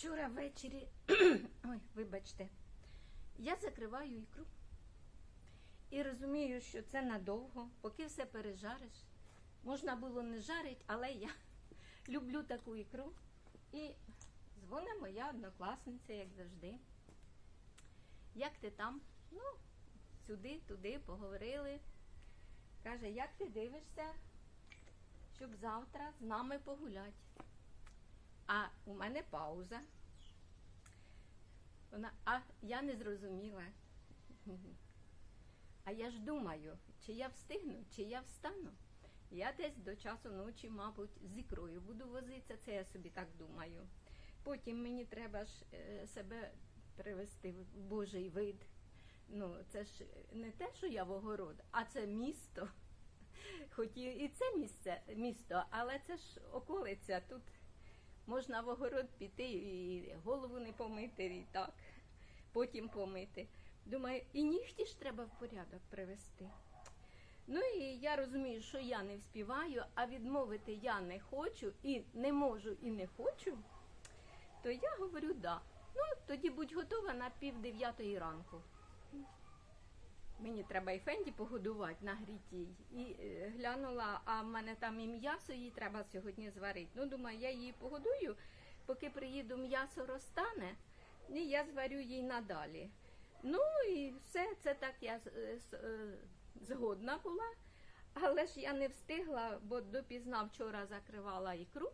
Вчора ввечері, ой, вибачте, я закриваю ікру і розумію, що це надовго, поки все пережариш. Можна було не жарити, але я люблю таку ікру. І дзвонить моя однокласниця, як завжди. Як ти там? Ну, сюди, туди поговорили. Каже, як ти дивишся, щоб завтра з нами погуляти? А у мене пауза. Вона, а я не зрозуміла. А я ж думаю, чи я встигну, чи я встану. Я десь до часу ночі, мабуть, з ікрою буду возитися, це я собі так думаю. Потім мені треба ж е, себе привести в Божий вид. Ну, це ж не те, що я в огород, а це місто. Хоч і і це місце, місто, але це ж околиця. Тут можна в огород піти і голову не помити, і так, потім помити. Думаю, і нігті ж треба в порядок привести. Ну і я розумію, що я не вспіваю, а відмовити я не хочу і не можу, і не хочу, то я говорю да. Ну, тоді будь готова на пів дев'ятої ранку. Мені треба і Фенді погодувати на грітій. І е, глянула, а в мене там і м'ясо їй треба сьогодні зварити. Ну, думаю, я її погодую, поки приїду, м'ясо розтане, і я зварю їй надалі. Ну і все, це так я е, е, згодна була. Але ж я не встигла, бо допізна вчора закривала ікру.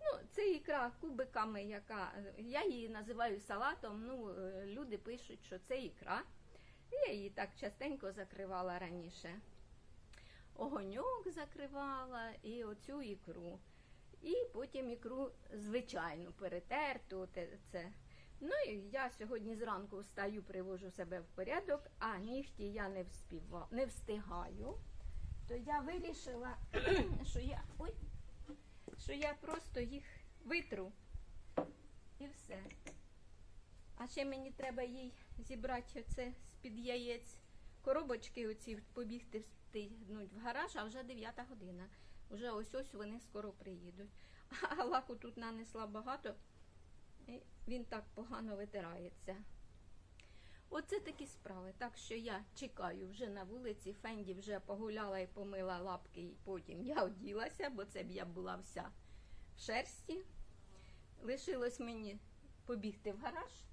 Ну, це ікра кубиками, яка я її називаю салатом. Ну, люди пишуть, що це ікра. Я її так частенько закривала раніше. Огоньок закривала і оцю ікру. І потім ікру звичайну перетерту. Це. Ну і я сьогодні зранку встаю, привожу себе в порядок, а нігті я не, вспіва, не встигаю. То я вирішила, що я, ой, що я просто їх витру і все. А ще мені треба їй зібрати оце з-під яєць коробочки оці побігти встигнуть в гараж, а вже 9 година. Вже ось ось вони скоро приїдуть. А лаку тут нанесла багато, і він так погано витирається. Оце такі справи. Так що я чекаю вже на вулиці. Фенді вже погуляла і помила лапки, і потім я оділася, бо це б я була вся в шерсті. Лишилось мені побігти в гараж.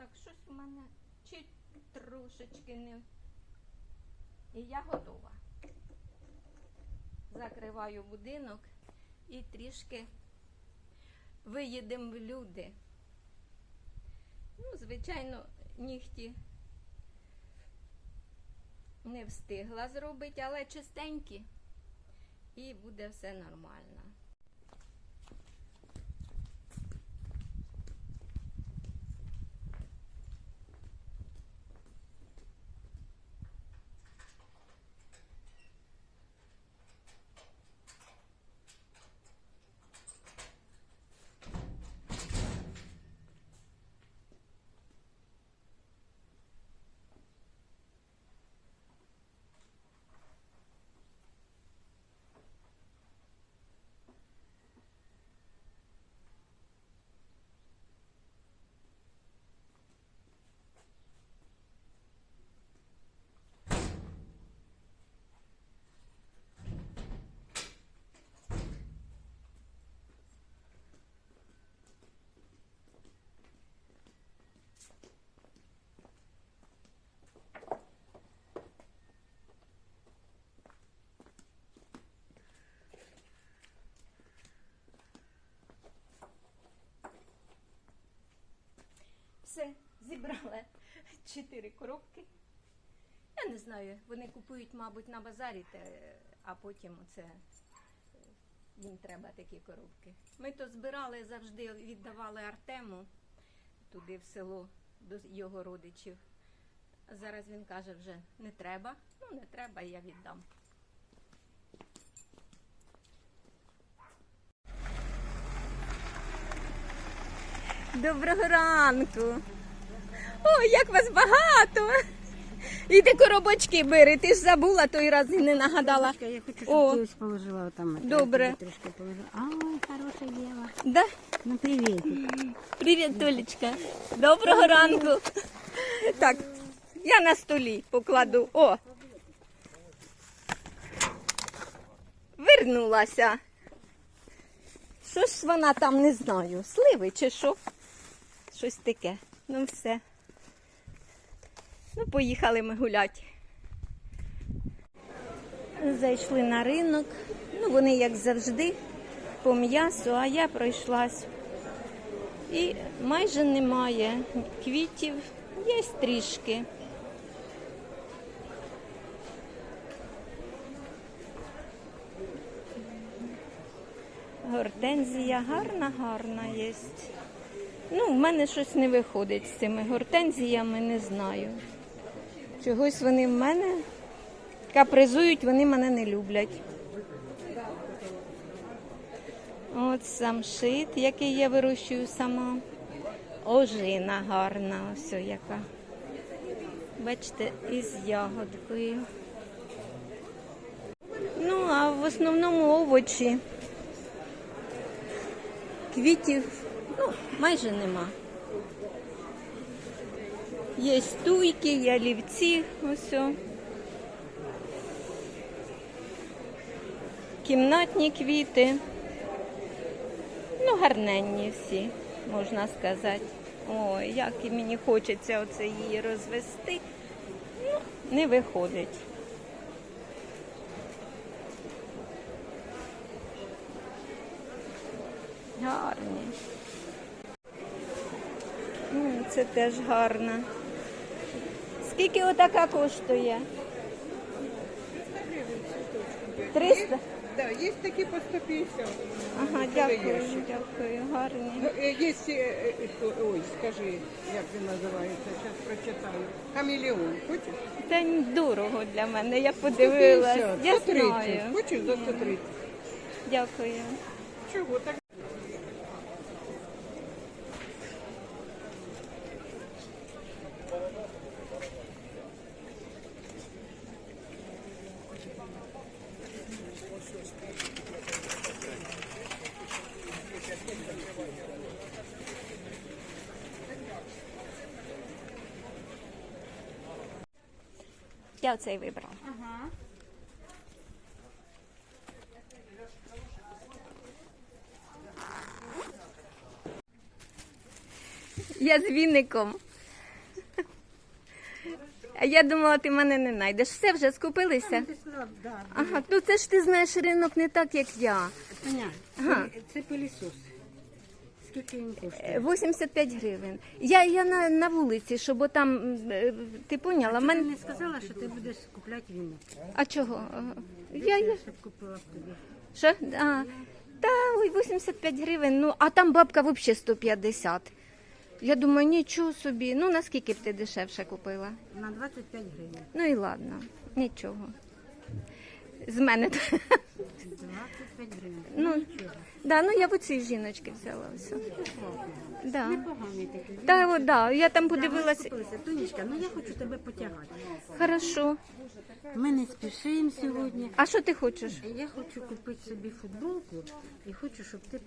Так, щось у мене чи трошечки не. І я готова. Закриваю будинок і трішки виїдемо в люди. Ну, звичайно, нігті не встигла зробити, але чистенькі. І буде все нормально. Все, зібрала чотири коробки. Я не знаю, вони купують, мабуть, на базарі, а потім оце е, їм треба такі коробки. Ми то збирали завжди, віддавали Артему туди в село до його родичів. Зараз він каже, вже не треба. Ну, не треба, я віддам. Доброго ранку. Ой, як вас багато. Іди коробочки бери, ти ж забула той раз і не нагадала. Я хочу, щоб О. ти ось положила там. это, Добре. я Трошки положила. Ай, хороша діва. Да? Ну, привіт. Привіт, Толічка. Доброго ранку. Так, я на столі покладу. О. Вернулася. Що ж вона там не знаю? Сливи чи що? Щось таке. Ну все. Ну, поїхали ми гуляти. Зайшли на ринок. Ну, вони, як завжди, по м'ясу, а я пройшлась. І майже немає квітів, є трішки. Гортензія гарна, гарна є. Ну, в мене щось не виходить з цими гортензіями, не знаю. Чогось вони в мене капризують, вони мене не люблять. От самшит, який я вирощую сама. Ожина гарна, ось яка. Бачите, із ягодкою. Ну, а в основному овочі. Квітів ну, майже нема. Є стуйки, є олівці, ось. Кімнатні квіти. Ну, гарненні всі, можна сказати. Ой, як і мені хочеться оце її розвести. Ну, не виходить. Гарні. М, Це теж гарно. Скільки отака коштує? 300? Да, есть такие по 150. Ага, дякую, дякую, гарні. Ну, э, Есть, э, э, э, ой, скажи, як він називається, зараз прочитаю. Хамелеон, хочеш? Це дорого для мене, я подивилась. 150, Я 130. знаю. Хочеш за 130? Дякую. Чого так? Я оцей вибрала. Я з віником. А я думала, ти мене не знайдеш. Все вже скупилися? Ага, ну це ж ти знаєш ринок не так, як я. Таня, Ага. це- це пилісос. Скільки він Е, коштує? 85 гривень. Я, я на, на вулиці, щоб отам, м, е, ти поняла, Ти мен... не сказала, що ти будеш купляти віно. А чого? Я, я... Щоб купила б тобі. Що? А, та ой, 85 гривень, ну, а там бабка взагалі 150. Я думаю, нічого собі. Ну, наскільки б ти дешевше купила? На 25 гривень. Ну і ладно, нічого. З мене. 25 гривень. Ну, да, ну я в оцій жіночки взяла все. Да. Непоганий такий. Та, о, да, я там подивилася. Тонечка, ну я хочу тебе потягати. Хорошо. Ми не спішимо сьогодні. А що ти хочеш? Я хочу купити собі футболку і хочу, щоб ти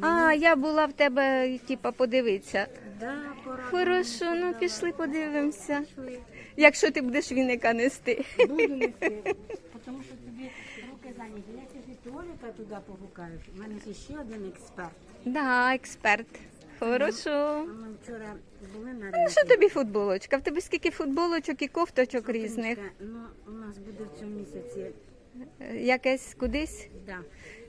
А, я була в тебе, типа, подивитися. да, пора. Хорошо, ну пішли подивимося. Якщо ти будеш віника нести. Буду нести. Тому що руки. Я тобі Толіка туди погукаєш. У мене є ще один експерт. Да, експерт. Хорошо. Ми вчора були на Ну, ринку. що тобі футболочка? В тебе скільки футболочок і кофточок різних? Ну, у нас буде в цьому місяці. Е, Якесь кудись? Да.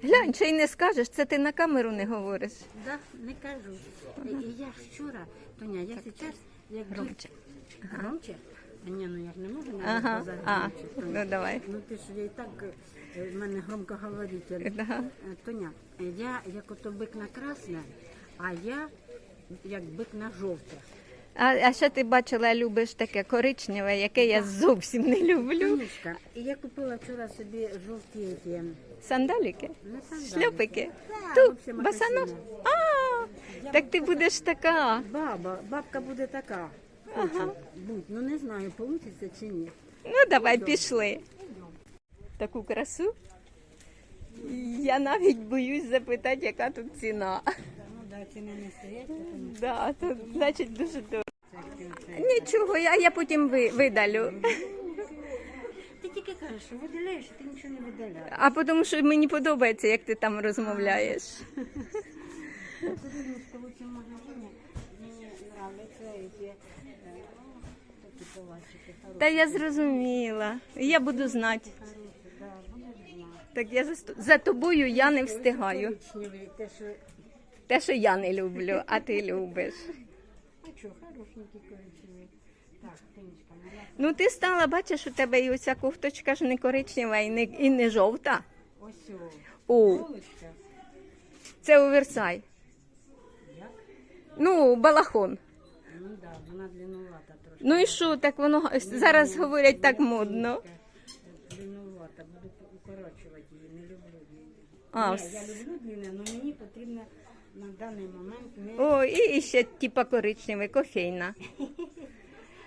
Глянь, чи й не скажеш, це ти на камеру не говориш. Да, не кажу. І я ж вчора, Тоня, я зараз як Громче. Громче? Ні, ну я ж не можу навіть Ага, сказати а, ну давай. Ну ти ж я і так, е, в мене громкоговоритель. Да. Е, Тоня, е, я як ото бик на красне, а я як бик на жовте. А, а ще ти бачила, любиш таке коричневе, яке я зовсім не люблю. Тонечка, і я купила вчора собі жовті ті, Сандаліки? не сандалики. Шльопики? Да, Ту, мокасини. А, так ти будеш така. Баба, бабка буде така. Хочу бути. Ну не знаю, вийде чи ні. Ну, давай, пішли. Таку красу. Я навіть боюсь запитати, яка тут ціна. Ну да, ціни не стоять, Да, тут, значить, дуже дорого. це це. Нічого, я, я потім ви, видалю. Ти тільки кажеш, що видаляєш, а ти нічого не видаляєш. А тому що мені подобається, як ти там розмовляєш. Подивимось, коли в цьому магазині мені нравляться ці е, ну, такі палачики хороші. Та я зрозуміла. Я буду знати. Так я за, за тобою я не встигаю. Те, що я не люблю, а ти любиш. А що, хорошенькі коричневі. Так. Ну ти стала, бачиш, у тебе і оця кофточка ж не коричнева і не, і не жовта. Ось о. Це оверсай. Як? Ну, балахон. Ну да, вона длинувата. Ну і що, так воно зараз говорять так модно. Длинувата, буду укорочувати її, не люблю її. А, Ні, я люблю длинне, але мені потрібно на даний момент не... О, і, і ще типа коричневий, кофейна.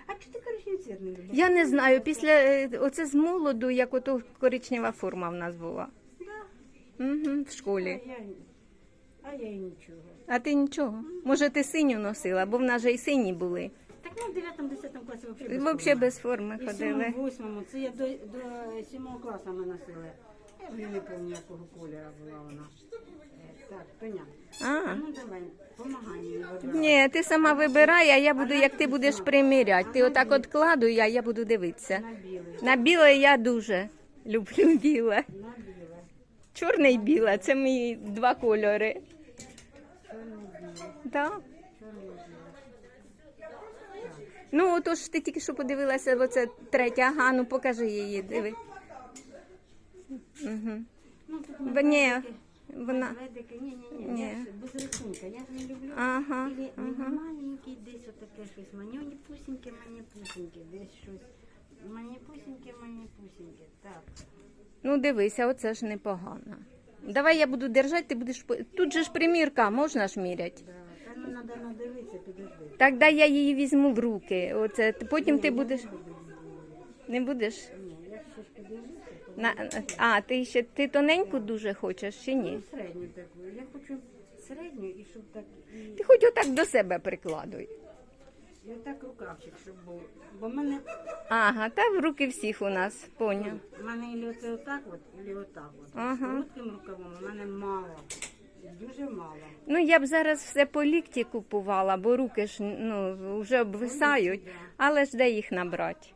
А чи ти коричневий цвіт не любиш? Я не знаю, після е, оце з молоду, як ото коричнева форма в нас була. Да. Угу, в А школі. я, а я і нічого. А ти нічого? Може, ти синю носила, бо в нас же і сині були. Ми в 9-10 класі взагалі без Взагалі форми. без форми І в ходили. 7-8, це я до, до 7 класу ми носили. Я вже не пам'ятаю, якого кольору була вона. Е, Так, Тоня, А. ну давай, помагай мені вибирати. Ні, ти сама вибирай, а я буду, як ти будеш приміряти. Ти отак от кладу, я, я буду дивитися. На білий, На біле я дуже люблю біле. на біле, Чорне і біле це мої два кольори. чорне біле, Да. чорне біле. Ну, отож ти тільки що подивилася, оце третя, ага, ну покажи її, диви. Угу. Ну, тут Бо ні, вона. ні, ні, Ні. ні, я ж без рисунка, я ж не люблю. Ага, Ілі ага. маленький, десь отаке щось, мані пусіньке, мані пусіньке, десь щось. Мані пусіньке, мані пусіньке, так. Ну дивися, оце ж непогано. Давай я буду держати, ти будеш. по- Тут же ж примірка, можна ж міряти. Да. Ну треба надивитися, підожди. Так дай я її візьму в руки. Оце потім ти будеш. Не будеш? Я На... А, ти ще ти тоненьку дуже хочеш чи Ну, ні? середню таку. Я хочу середню і щоб так і, Ти хоч отак до себе прикладуй. і отак рукавчик, щоб був. Бо в мене, Ага, та в руки всіх у нас, поняв. в мене і оце отак от, і отак от. Ага. З коротким рукавом у мене мало. Дуже мало. Ну я б зараз все по лікті купувала, бо руки ж ну вже обвисають, але ж де їх набрати?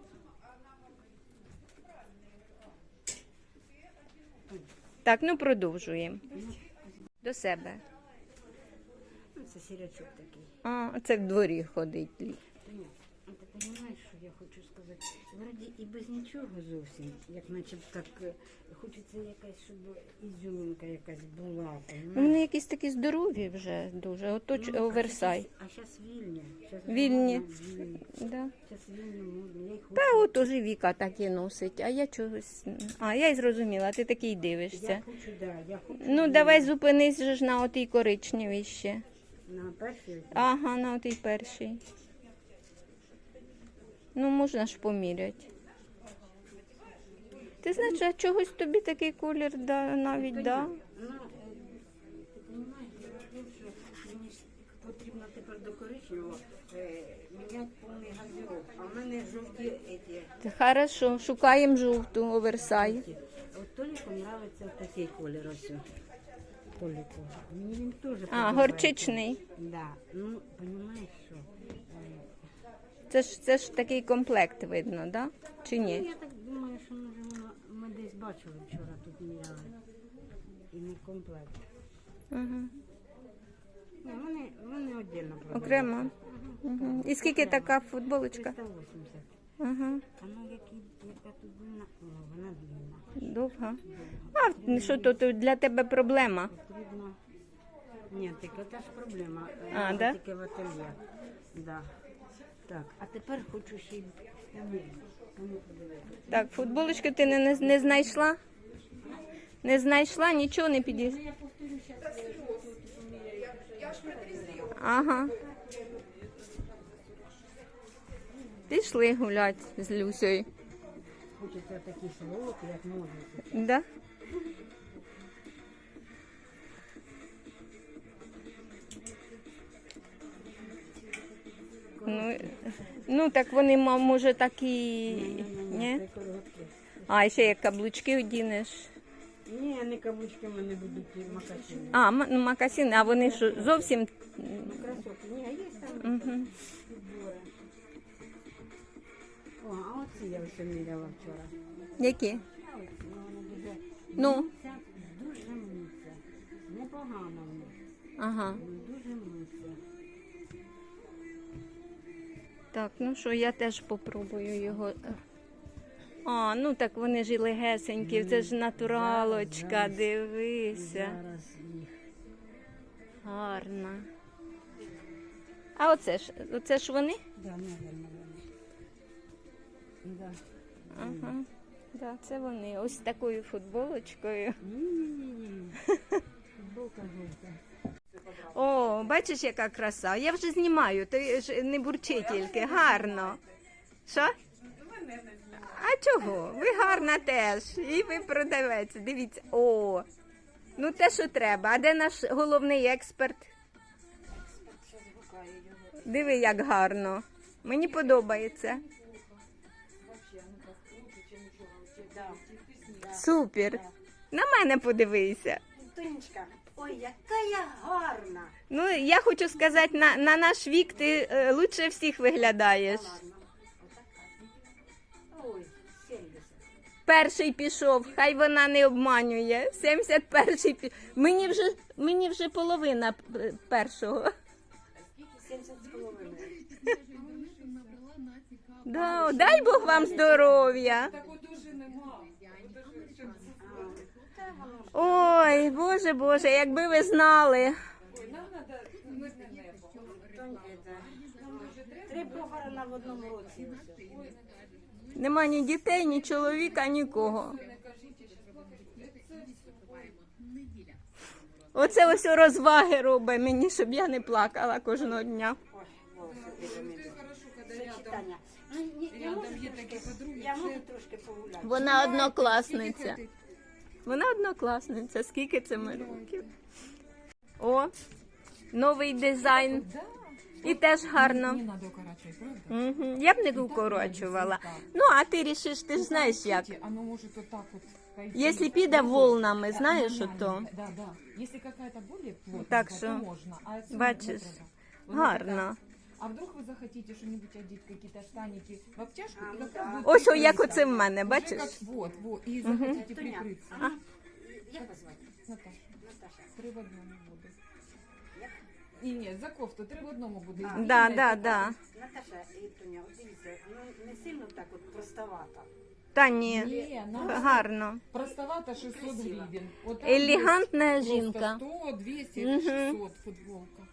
Так, ну продовжуємо. До себе. Ну, це сірячок такий. А, це в дворі ходить. А ти розумієш, що я хочу сказати? Вроді і без нічого зовсім, як наче б так е, хочеться якась, щоб ізюмінка якась була. Ну? Вони якісь такі здорові вже дуже. Ото ч- Ну, оверсай. А зараз вільні. Щас Вільні. модно, вільні. Да. Щас вільні модні. Я їх хочу. Та от уже Віка так і носить, а я чогось. А, я й зрозуміла, ти такий Я дивишся. хочу, да, я хочу. Ну, вільні. давай зупинись же ж на отій коричневій ще. На першій. Ага, на отій першій. Ну, можна ж поміряти. Ти знаєш, а чогось тобі такий колір да, навіть да? Потрібно тепер до коричневого міняти повний гардероб. А в мене жовті еті. Хорошо, шукаємо жовту оверсай. От Толіку подобається такий колір ось. Толіку. Мені він теж А, горчичний. Да. Ну, розумієш, що? Е, Це ж це ж такий комплект видно, да? Чи Ну, ні? я так думаю, що може ми десь бачили вчора тут міряли. І не комплект. Ага. Ні, вони, вони віддільно продаються. Окремо. Угу. І скільки така футболочка? 380. Ага. А ну які, яка тут длина? О, вона длинна. Довга. А що то, то для тебе проблема? Потрібно. Ні, так це ж проблема. Е, А, я да? Тільки в ательє. Да. Так, а тепер хочу ще й. Ну. Так, футболочку ти не, не, не знайшла? Не знайшла, нічого не підійш. Ага. Пішли гуляти з Люсею. Хочеться такі широкі, як ножиці. Да? Ну, ну так вони, ма- може, такі. Ні? Це коротке. А, ще як каблучки одінеш. Ні, не каблучки в мене будуть ті макасини. А, м- ну, макасини, а вони ж зовсім. Ну, красотки. Ні, а є там Угу. підбори. О, а оці я все міряла вчора. Які? А оці, ну, вони дуже... Ну. Дуже. Непогано в них. Ага. Дуже миться. Так, ну що, я теж попробую його. А, ну так вони ж і легесенькі, це ж натуралочка, дивися. Зараз їх. Гарна. А оце ж, оце ж вони? Да, наверное, вони. Да. Ага. Да, це вони. Ось такою футболочкою. Ні-ні-ні. Футболка жовта. О, бачиш, яка краса. Я вже знімаю, ти ж не бурчи тільки. Гарно. Що? А чого? Ви гарна теж. І ви продавець. Дивіться. О. Ну те, що треба. А де наш головний експерт? Диви, як гарно. Мені подобається. Супер. На мене подивися. Тонечка, ой, яка я гарна. Ну, я хочу сказати, на, на наш вік ти е, лучше всіх виглядаєш. Ладно. Отака. Ой, 70. Перший пішов, хай вона не обманює. 71-й пі... Мені вже, мені вже половина е, першого. 70 з половиною. Да, дай Бог вам здоров'я ж Ой, Боже, Боже, якби ви знали. Три похорона в одному році. Нема ні дітей, ні чоловіка, нікого. Оце ось розваги робить мені, щоб я не плакала кожного дня. Я можу трошки погуляти. Вона однокласниця. Вона однокласниця. Скільки це ми років? О, новий дизайн. І теж гарно. Угу. Я б не укорочувала. Ну, а ти рішиш, ти ж знаєш як. Оно может вот так вот пойти. Якщо піде волнами, знаєш, то. Да, да. Если какая-то более плотная, Так то що, можно. А отсюда. Вот гарно. так. А вдруг вы захотите что-нибудь одеть, какие-то штаники в обтяжку? А, и ну как раз да. будет Ось о, як прикрыто. оце в мене, Уже бачиш? как вот, вот. И захотите Тоня, прикрыться. а? Як вас звати? Наташа, Наташа. три в одному буду. Як? І ні, за кофту, три в одному буде. А. І Да, не да, така. да. Наташа і Тоня, от дивіться, ну не сильно так от простовато. Та ні, Ні, нам гарно. Простовато 600 Красиво. гривен. Вот там Елегантна есть жінка. Просто 100, 200, Мгм. 600 футболка.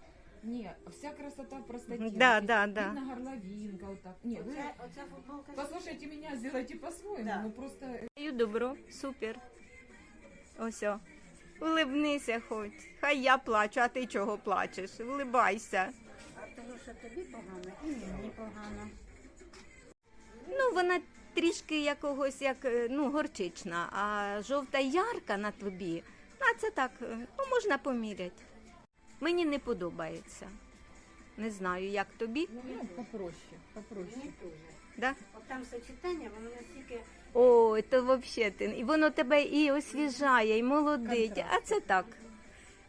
Не, вся красота в простоте. Да, да, да. Видно горловинка вот так. Не, вы Оця, оця футболка. послушайте меня, сделайте по-своему. Да. Ну просто Даю добро, супер. Ось. Улибнися хоч. Хай я плачу, а ти чого плачеш? Улибайся. А того, що тобі погано, і мені погано. Ну, вона трішки якогось як е, ну, горчична, а жовта ярка на тобі. А це так, е, ну можна поміряти. Мені не подобається. Не знаю, як тобі. ну, попроще, попроще. Мені теж. Да? От там сочетання, воно настільки Ой, то взагалі ти. І воно тебе і освіжає, і молодить. А це так.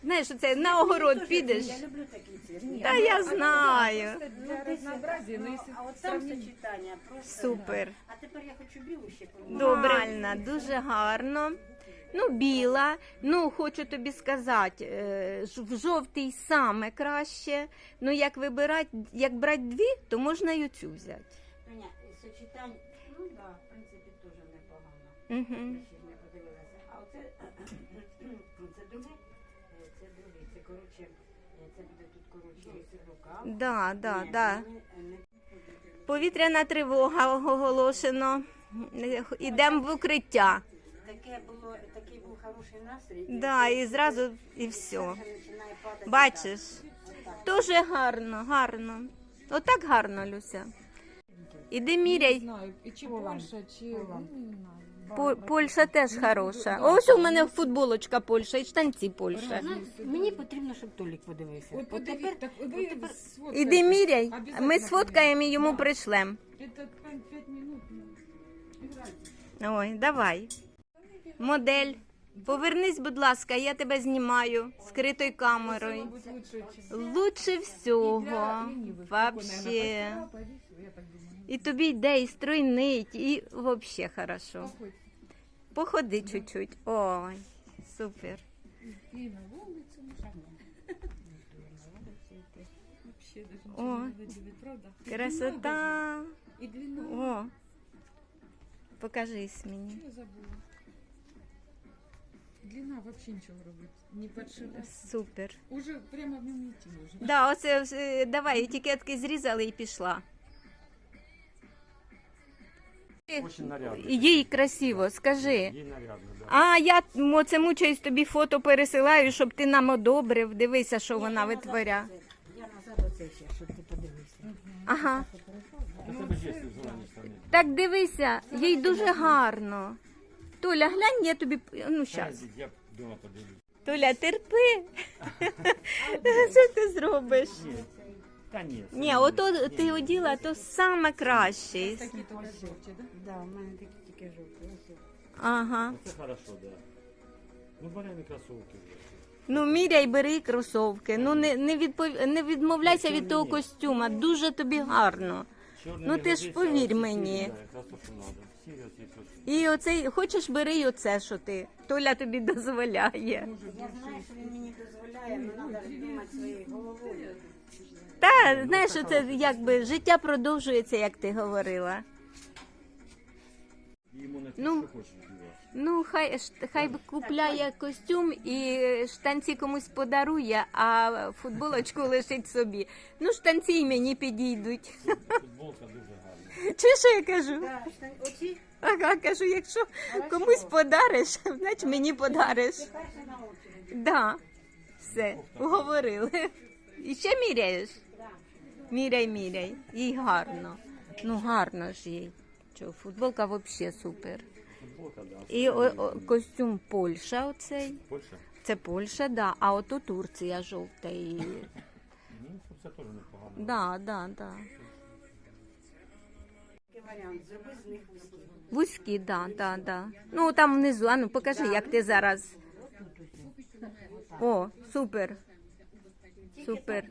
Знаєш, це на огород підеш. Я люблю такий цвіт. Та я знаю. Ну, Для разнообразия, но ну, если а от там сравнить- сочетання просто. Супер. А тепер я хочу білу ще поміряти. Добре, дуже гарно. Ну, біла. Ну, хочу тобі сказати, е, в жовтий саме краще. Ну, як вибирати, як брати дві, то можна й оцю взяти. Ні, і сочетання, ну да, в принципі, теж непогано. Угу. Ще ж не подивилася. А оце, це друге, е, це друге, це коротше, е, це буде тут коротше рука. Да, да, Ні, да. е, не- Повітряна тривога оголошено. Ідемо в укриття. Таке було, такий був хороший настрій. Да, і зразу і все. Бачиш, дуже гарно, гарно. Отак гарно, Люся. Іди міряй. знаю, и чи. Польша, чи... Ну, не знаю. По- Польща теж хороша. Да, Ось у мене футболочка Польща і штанці Польща. Ну, Мені потрібно, щоб Толік подивився. От так ви сфоткайте. Іди міряй. Ми сфоткаємо і йому пришлем. Это 5 минут. ну. Ой, давай. Модель. Повернись, будь ласка, я тебе знімаю скритою камерою. Лучше, всього. Вообще. І тобі йде і стройнить, і вообще хорошо. Походи чуть-чуть. Ой, супер. О. Красота. О. Покажись мені. Длина вообще нічого робить. Не подшила. Супер. Уже прямо в ньому йти можна. Да, оце е, давай, етикетки зрізали і пішла. Очень нарядно. Їй красиво, скажи. Ей нарядно, да. А я м, оце мучаюсь тобі фото пересилаю, щоб ти нам одобрив. Дивися, що вона витворя. Я назад оце ще, щоб ти подивився. Ага. Тебе. Так дивися, їй дуже гарно. Толя, глянь, я тобі. Ну, щас. Я вдома подивлюсь. Толя, терпи. Що ти зробиш? Ні. Та ні. Ні, ото ти оділа, то саме краще. Такі то жовті, да? Да, у мене такі тільки жовті. Ага. Це хорошо, да. Ну, беремо кросовки. Ну, міряй, бери кросовки. Ну не, не, відпов... не відмовляйся від того костюма. Дуже тобі гарно. Чорний Ну, не ти ж годиться, повір мені. сірі, да, Якраз то, що треба. Сірі оці трошки. І оцей, хочеш, бери й оце, що ти. Толя тобі дозволяє. Я знаю, що він мені дозволяє, але треба думати своєю головою. Та знаєш, це якби життя продовжується, як ти говорила. Йому Ну. що хочеш дівати. Ну, хай ж- хай би купляє костюм і штанці комусь подарує, а футболочку лишить собі. Ну, штанці й мені підійдуть. Футболка дуже гарна. Чи що я кажу? Штан- Оці Ага, кажу, якщо комусь подариш, значить мені подариш. Да, все, уговорили. І ще міряєш? Міряй, міряй. Їй гарно. Ну, гарно ж їй. Що, футболка взагалі супер. І о, о, костюм Польща оцей. Польща? Це Польща, да. А ото Турція жовта. І... Ну, це теж непогано. Да, да, да. Такий варіант, зроби з них вузькі. Вузькі, да, да, да. Ну там внизу, а ну покажи, як ти зараз. О, супер. Супер.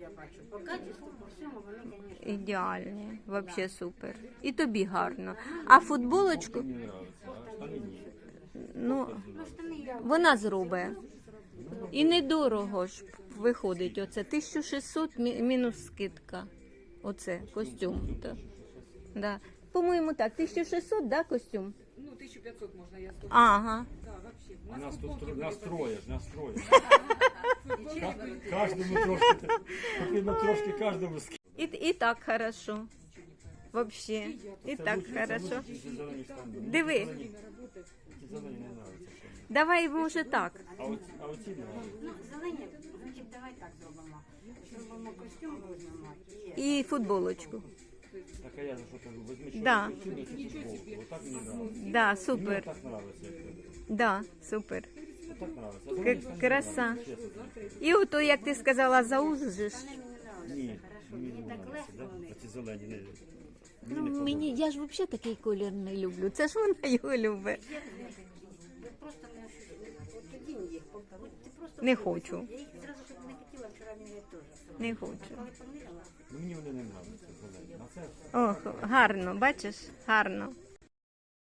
Ідеальні, взагалі супер. І тобі гарно. А футболочку, ну, Ну, вона зробить. І недорого ж виходить. Оце 1600 мінус скидка. Оце костюм. Да. По-моєму, так, 1600, да, костюм? Ну, 1500 можна, я скажу. Ага. Да, вообще. У нас тут тро- настроєш, настроєш. Кожному трошки, потрібно трошки кожному скинути. І, і так хорошо. Вообще. І так хорошо. Диви. Зелені- Ті зелені не нравиться. Давай, може так. А оці, а оці нравиться. Ну, зелені, значить, давай так зробимо. Зробимо костюм візьмемо і І футболочку. Так а я за що кажу, чорний Да. і цю футболку. Отак мені нравиться. Да, Мені супер. так нравиться. як. Да, супер. Отак нравиться. А К- зелені не краса. нравиться, чесно. І ото, як ти сказала, заужиш. Ні, мені Мені не так нравиться, легко да? Оці зелені не... Ну, Мені не мені, я ж взагалі такий колір не люблю. Це ж вона його любить. Ви просто не от тоді їх повторюй. Ти просто Не хочу. Я їх зразу щоб не хотіла, вчора я теж. Не хочу. Коли поміряла, Мені вони не нравляться зелені. Це Ох, гарно, бачиш? Гарно.